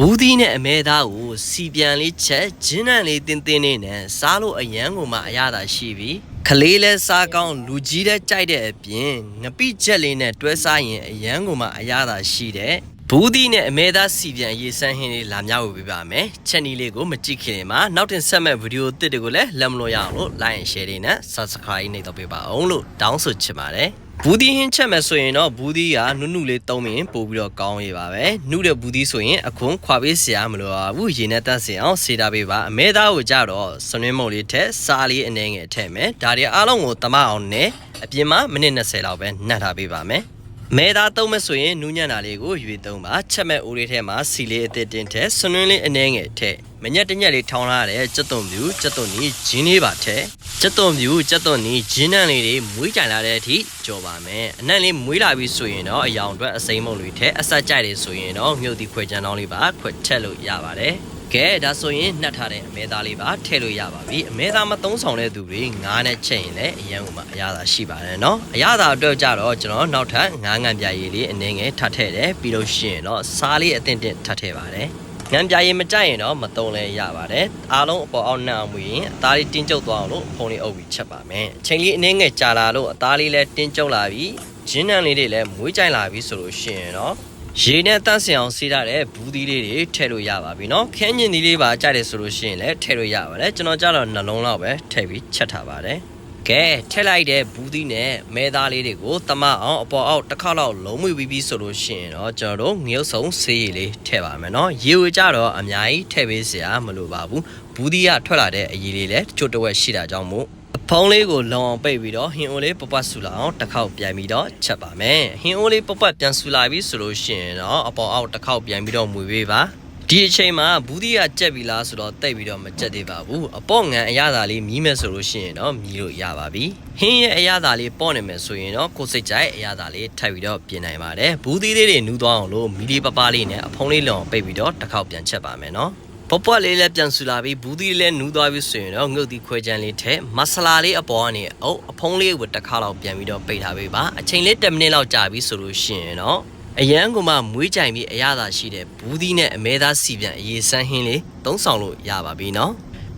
ဘူးသီးနဲ့အမဲသားကိုစီပြန်လေးချက်ဂျင်းနံလေးတင်းတင်းလေးနဲ့စားလို့အရန်ကိုမှအရသာရှိပြီခလေးလဲစားကောင်းလူကြီးတဲ့ကြိုက်တဲ့အပြင်ငပိချက်လေးနဲ့တွဲစားရင်အရန်ကိုမှအရသာရှိတဲ့ဘူးသီးနဲ့အမဲသားစီပြန်ရေးစမ်းဟင်းလေးလာမြောက်ဝေပေးပါမယ်ချက်နီလေးကိုမကြည့်ခင်မှာနောက်တင်ဆက်မဲ့ဗီဒီယိုတစ်တွေကိုလည်းလက်မလို့ရအောင်လို့ like and share လေးနဲ့ subscribe နေတော့ပေးပါအောင်လို့တောင်းဆိုချင်ပါတယ် ဘူးဒီဟင်းချက်မယ်ဆိုရင်တော့ဘူးဒီကနုနုလေးသုံးရင်ပို့ပြီးတော့ကောင်းရေးပါပဲနုတဲ့ဘူးဒီဆိုရင်အခွန်ခွာပေးစရာမလိုပါဘူးရေနဲ့တက်စင်အောင်စေတာပေးပါအမဲသားကိုကြတော့စနွင်းမုံလေးထက်စားလေးအနေငယ်ထည့်မယ်ဒါတွေအားလုံးကိုတမအောင်နဲ့အပြင်မှာမိနစ်20လောက်ပဲနှက်ထားပေးပါမယ်မဲသားသုံးမဲ့ဆိုရင်နူးညံ့တာလေးကိုရွေသုံးပါချက်မဲ့အိုးလေးထဲမှာစီလေးအသစ်တင်ထက်စနွင်းလေးအနေငယ်ထည့်မညက်တညက်လေးထောင်းလာတဲ့ကြက်သွန်မြူကြက်သွန်နီဂျင်းလေးပါထည့် ကြက်သွန်မြူကြက်သွန်နီဂျင်းနံလေးတွေမွေးကြိုင်လာတဲ့အထိကြော်ပါမယ်အနံ့လေးမွေးလာပြီဆိုရင်တော့အယောင်အတွက်အစိမ်းမုံလေးထည့်အဆက်ကြိုက်တယ်ဆိုရင်တော့မြုပ်သီးခွဲကြမ်းတောင်းလေးပါခွက်ထက်လို့ရပါတယ်ကဲဒါဆိုရင်နှက်ထားတဲ့အမဲသားလေးပါထည့်လို့ရပါပြီအမဲသားမသုံးဆောင်တဲ့သူတွေငါးနဲ့ချက်ရင်လည်းအရန်ကမှအရသာရှိပါတယ်เนาะအရသာအတွက်ကြတော့ကျွန်တော်နောက်ထပ်ငါးငံပြာရည်လေးအနေငယ်ထပ်ထည့်တယ်ပြီးလို့ရှိရင်တော့စားလေးအသင့်တင့်ထပ်ထည့်ပါတယ် ငံပြာရည်မကြိုက်ရင်တော့မသုံးလဲရပါတယ်အားလုံးအပေါ်အောက်နှံ့အောင်မွေရင်အသားလေးတင်းကျုပ်သွားအောင်လို့ဖုံးလေးအုပ်ပြီးချက်ပါမယ်အချိန်လေးအနေငယ်ကြာလာလို့အသားလေးလည်းတင်းကျုပ်လာပြီးဂျင်းနံလေးတွေလည်းမွေးကြိုင်လာပြီးဆိုလို့ရှိရင်တော့ ရေနဲ့တန့်စင်အောင်စီးထားတဲ့ဘူးသီးလေးတွေထည့်လို့ရပါပြီเนาะခင်းညင်သီးလေးပါကြိုက်တယ်ဆိုလို့ရှိရင်လည်းထည့်လို့ရပါတယ်ကျွန်တော်ကြတော့နှလုံးလောက်ပဲထည့်ပြီးချက်ထားပါတယ် ကဲထက်လိုက်တဲ့ဘူးသီးနဲ့မဲသားလေးတွေကိုတမအောင်အပေါ်အောက်တစ်ခါလောက်လုံးမွေပြီးပြီဆိုလို့ရှိရင်တော့ကျွန်တော်တို့ငရုတ်ဆုံးဆေးရည်လေးထည့်ပါမယ်နော်ရေဝကြတော့အများကြီးထည့်ပေးစရာမလိုပါဘူးဘူးသီးကထွက်လာတဲ့အရည်လေးလည်းချို့တဝက်ရှိတာကြောင့်မို့အဖုံးလေးကိုလုံအောင်ပိတ်ပြီးတော့ဟင်အိုလေးပပတ်ဆူလာအောင်တစ်ခေါက်ပြန်ပြီးတော့ချက်ပါမယ်ဟင်အိုလေးပပတ်ပြန်ဆူလာပြီဆိုလို့ရှိရင်တော့အပေါ်အောက်တစ်ခေါက်ပြန်ပြီးတော့မွေပေးပါ ဒီအချိန်မှာဘူးဒီကကြက်ပြီလားဆိုတော့တိတ်ပြီးတော့မကြက်သေးပါဘူးအပေါ့ငံအရသာလေးမြည်မယ်ဆိုလို့ရှိရင်တော့မြည်လို့ရပါပြီဟင်းရဲ့အရသာလေးပေါ့နေမယ်ဆိုရင်တော့ကိုယ်စိတ်ကြိုက်အရသာလေးထပ်ပြီးတော့ပြင်နိုင်ပါတယ်ဘူးသီးလေးတွေနူးသွားအောင်လို့မီလီပပလေးနဲ့အဖုံးလေးလုံအောင်ပိတ်ပြီးတော့တစ်ခေါက်ပြန်ချက်ပါမယ်နော်ပပွက်လေးလည်းပြန်ဆူလာပြီးဘူးသီးလည်းနူးသွားပြီဆိုရင်တော့ငုတ်သီးခွဲချမ်းလေးထည့်မဆလာလေးအပေါ်ကနေအုပ်အဖုံးလေးကိုတစ်ခါလောက်ပြန်ပြီးတော့ပိတ်ထားပေးပါအချိန်လေး10မိနစ်လောက်ကြာပြီဆိုလို့ရှိရင်တော့ အရန်ကမှမွေးကြိုင်ပြီးအရသာရှိတဲ့ဘူးသီးနဲ့အမဲသားစီပြန်အရေးစမ်းဟင်းလေးသုံးဆောင်လို့ရပါပြီနော်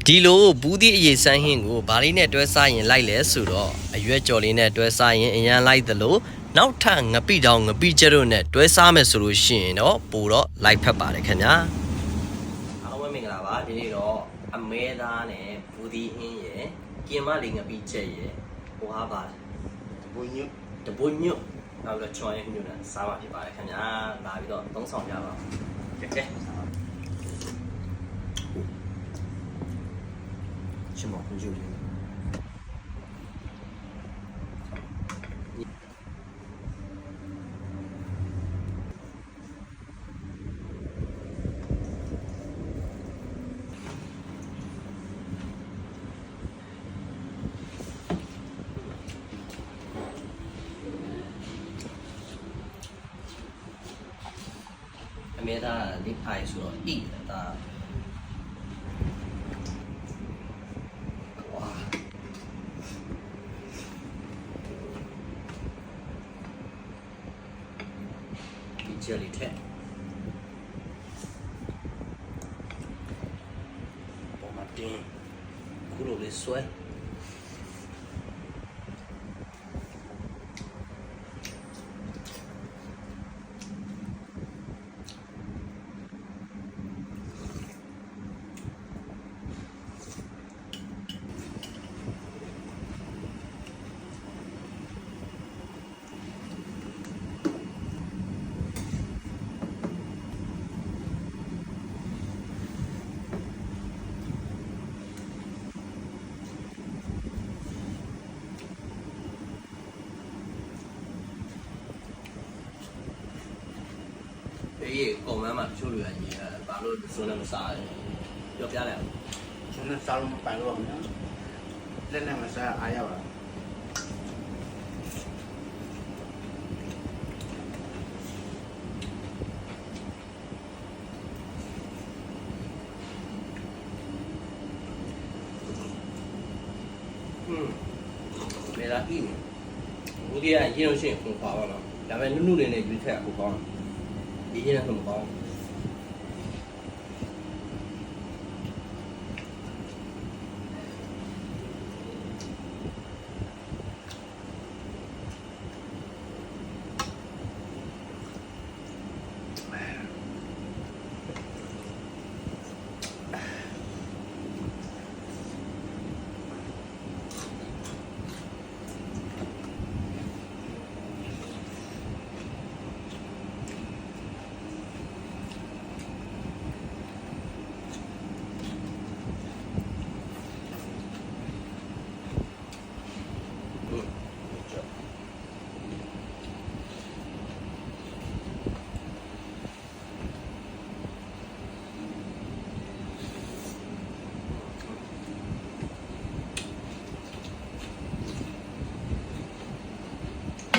ဒီလိုဘူးသီးအရေးစမ်းဟင်းကိုဗာလေးနဲ့တွဲစားရင်လိုက်လဲဆိုတော့အရွက်ကြော်လေးနဲ့တွဲစားရင်အရန်လိုက်သလိုနောက်ထပ်ငပိတောင်ငပိကျက်တို့နဲ့တွဲစားမယ်ဆိုလို့ရှိရင်တော့ပိုတော့လိုက်ဖက်ပါတယ်ခင်ဗျာအားလုံးပဲမင်္ဂလာပါဒီနေ့တော့အမဲသားနဲ့ဘူဒီဟင်းရယ်ကင်မလေးငပိချက်ရယ်ဟိုဟာပါဘုံညွတ်တပွညွတ် နောက်ပြီးတော့ချွန်ရဲညွတ်နဲ့စားပါဖြစ်ပါတယ်ခင်ဗျာလာပြီးတော့သုံးဆောင်ကြပါကဲကဲရှင်မောညွတ်ရယ် မေသားဒီဖိုင်ဆိုတော့ဣတယ်ဒါဝါဒီဂျယ်လီထက်ပေါ်မှာတင်းခုလိုလေးဆွဲ အေးကုံမမ်းမှာတချို့လူကညီအဲဘာလို့စွန်းနေမစားလဲပြောပြလိုက်အောင်ကျွန်တော်စားလို့မပိုင်တော့ဘူးနော်လက်နဲ့မစားအားရပါอืมလေလာကြည့်နေဘူးဒီကရင်းလို့ရှိရင်ခုံခွာပါတော့ဒါပေမဲ့နုနုလေးနဲ့ ရွေးထက်အခုကောင်းဒီရင်းနဲ့ခုံကောင်း င်းခတ်တော့လား ဆိုတော့ ဟမ် ဒါမှမဟုတ်ဘူး ပြန်တော့ကုန်လေ။ဒီကတော့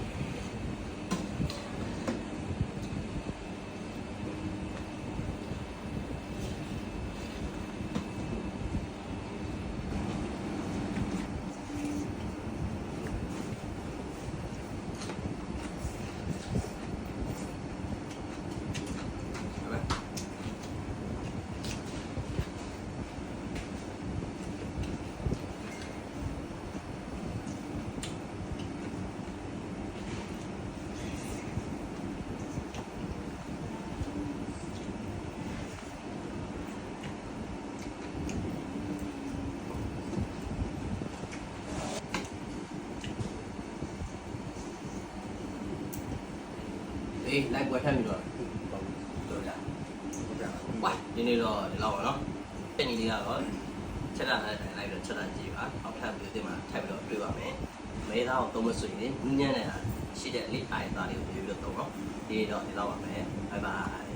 အေးလိုက်ပွဲထမ်းပြီးတော့တော့ကြဝါဒီနေ့တော့ဒီလောက်ပါနော်ဒီနေ့လေးကတော့ချက်တာလိုက်လိုက်တော့ချက်တာကြည့်ပါအောက်ထပ်ပြီးဒီမှာထပ်ပြီးတော့တွေ့ပါမယ်မဲသားကိုသုံးမဆွေရင်ညဉ့်နေတာရှိတဲ့လိအိုင်သားလေးကိုပြေးပြီးတော့သုံးတော့ဒီနေ့တော့ဒီလောက်ပါမယ်ဘိုင်ဘိုင်